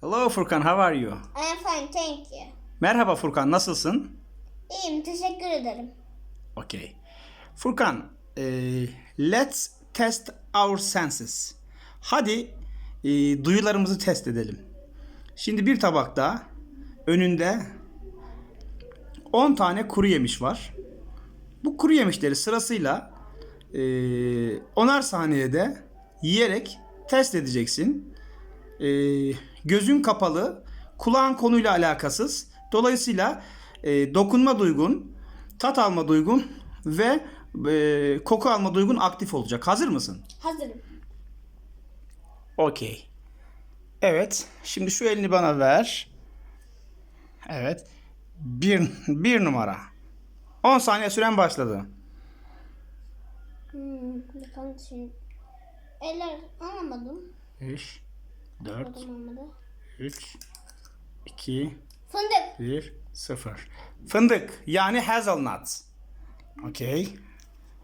Hello Furkan, how are you? I'm fine, thank you. Merhaba Furkan, nasılsın? İyiyim, teşekkür ederim. Okay. Furkan, eh, let's test our senses. Hadi eh, duyularımızı test edelim. Şimdi bir tabakta önünde 10 tane kuru yemiş var. Bu kuru yemişleri sırasıyla eh, onar saniyede yiyerek test edeceksin. Eh, gözün kapalı, kulağın konuyla alakasız. Dolayısıyla eh, dokunma duygun, tat alma duygun ve eh, koku alma duygun aktif olacak. Hazır mısın? Hazırım. Okey. Evet. Şimdi şu elini bana ver. Evet. Bir, bir numara. 10 saniye süren başladı. Hmm, bakalım şimdi. Eller anlamadım. 3, 4, Anlamadım olmadı. 3, 2, Fındık. 1, 0. Fındık yani hazelnut. Okey.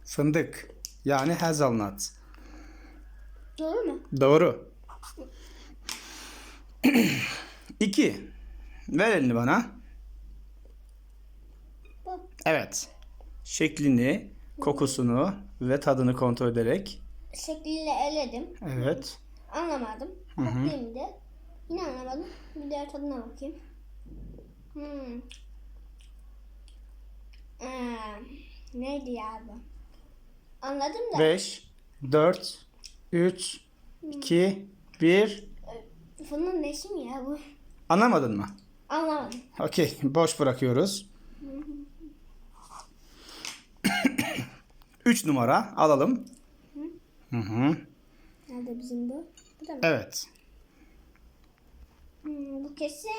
Fındık yani hazelnut. Doğru mu? Doğru. 2. Ver elini bana. Bu. Evet. Şeklini, kokusunu ve tadını kontrol ederek. Şekliyle eledim. Evet. Anlamadım. Bakayım de. Yine anlamadım. Bir diğer tadına bakayım. Hmm. Ee, neydi ya bu? Anladım da. 5, 4, 3, 2, 1. Bunun nesi mi ya bu? Anlamadın mı? Anlamadım. Okey. Boş bırakıyoruz. 3 numara alalım. Hı hı. Nerede bizim bu? Bu da mı? Evet. Hmm, bu kesin.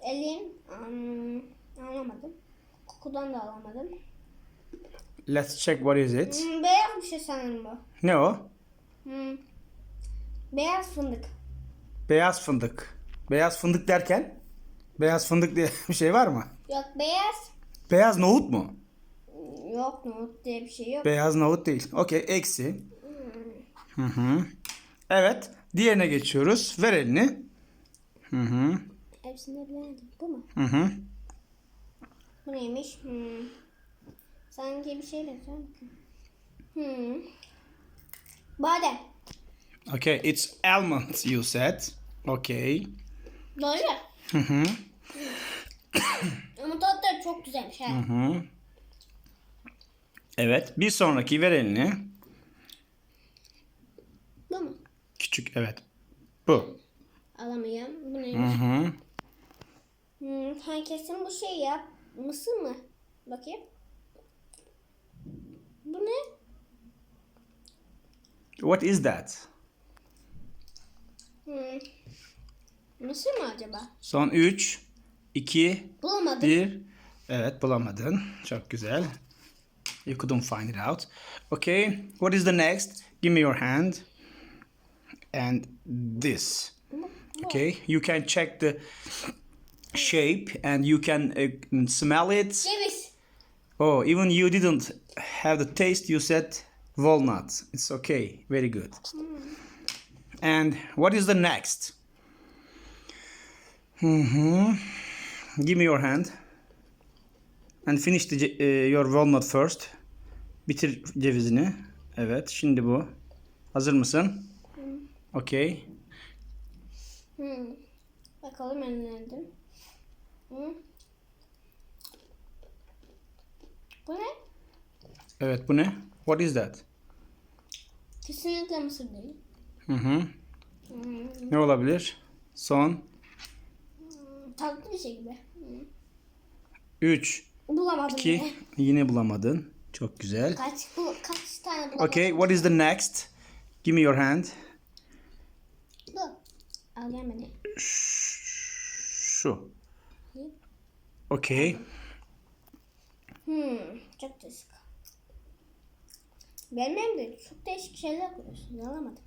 Elim. Hmm, anlamadım. Kokudan da alamadım. Let's check what is it. Hmm, beyaz bir şey sanırım bu. Ne o? Hmm. Beyaz fındık. Beyaz fındık. Beyaz fındık derken? Beyaz fındık diye bir şey var mı? Yok beyaz. Beyaz nohut mu? Yok nohut diye bir şey yok. Beyaz nohut değil. Okey. Eksi. Hı hı. Evet. Diğerine geçiyoruz. Ver elini. Hı hı. Hepsini bilemedim. Bu mu? Hı hı. Bu neymiş? Hmm. Sanki bir şey benziyor. Hmm. Badem. Okay. It's almond you said. Okay. Doğru. Hı hı. Ama da çok güzelmiş. Hı Ha. hı. Evet. Bir sonraki ver elini. Bu mu? Küçük. Evet. Bu. Alamıyorum. Bu Hı neymiş? hı. Hmm, kesin bu şey ya. Mısır mı? Bakayım. Bu ne? What is that? Hmm. Mısır mı acaba? Son 3, 2, Bulamadım. 1. Evet bulamadın. Çok güzel. You couldn't find it out. Okay. What is the next? Give me your hand. And this. Okay. You can check the shape and you can uh, smell it. Ceviz. Oh, even you didn't have the taste. You said walnut. It's okay. Very good. And what is the next? hmm Give me your hand. And finish the, uh, your walnut first. Bitir cevizini. Evet, şimdi bu. Hazır mısın? Okay. Hmm. Bakalım önlendim. Hmm. Bu ne? Evet, bu ne? What is that? Kesinlikle mısır değil. Hı hı. Hmm. Ne olabilir? Son Tatlı bir şey gibi. Hmm. 3, Bulamadım 2. yine. Yine bulamadın. Çok güzel. Kaç, bu, kaç tane bulamadım? Okay, what is the next? Give me your hand. Bu. Al gelmedi. Şu. Okay. Hmm. Çok değişik. Benim elimde çok değişik şeyler koyuyorsunuz. Alamadım.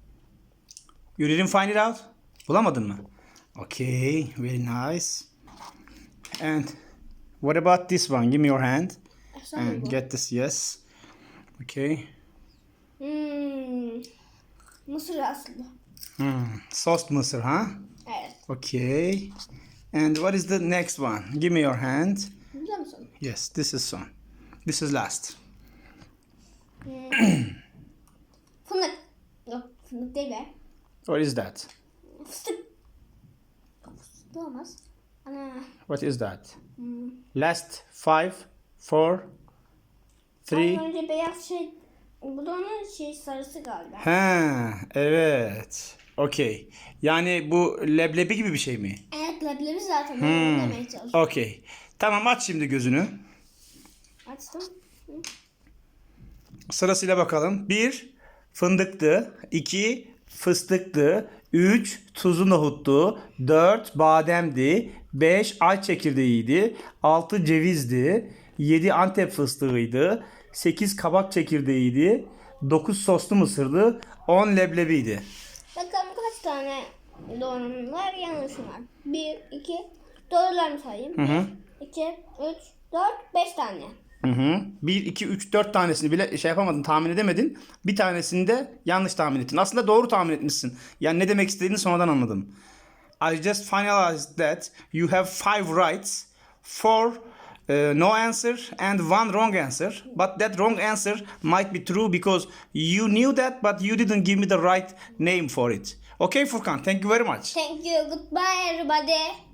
You didn't find it out? Bulamadın mı? Okay, very nice. And what about this one? Give me your hand. And bu. get this, yes. Okay. Hmm. Mısır aslında. Hmm. Sost mısır, ha? Evet. Okay. And what is the next one? Give me your hand. Biliyor musun? Yes, this is son. This is last. Fındık. Yok fındık değil be. What is that? Fıstık. Fıstık olmaz. Ana. What is that? Hmm. Last five, four, three. Az önce beyaz şey. Bu da onun şey sarısı galiba. Ha, evet. Okay. Yani bu leblebi gibi bir şey mi? Evet leblebi zaten. Hmm. Demeye çalışıyorum. Okay. Tamam aç şimdi gözünü. Açtım. Sırasıyla bakalım. 1 fındıktı. 2 fıstıktı. 3 tuzlu nohuttu. 4 bademdi. 5 ay çekirdeğiydi. 6 cevizdi. 7 antep fıstığıydı. 8 kabak çekirdeğiydi. 9 soslu mısırdı. 10 leblebiydi. Tane doğrunun var yanlışım var. 1, 2, doğrularını sayayım. Hı hı. 2, 3, 4, 5 tane. Hı hı. 1, 2, 3, 4 tanesini bile şey yapamadın, tahmin edemedin. Bir tanesini de yanlış tahmin ettin. Aslında doğru tahmin etmişsin. Yani ne demek istediğini sonradan anladım. I just finalized that you have five rights, four uh, no answer and one wrong answer. But that wrong answer might be true because you knew that but you didn't give me the right name for it. Okay Furkan, thank you very much. Thank you. Goodbye everybody.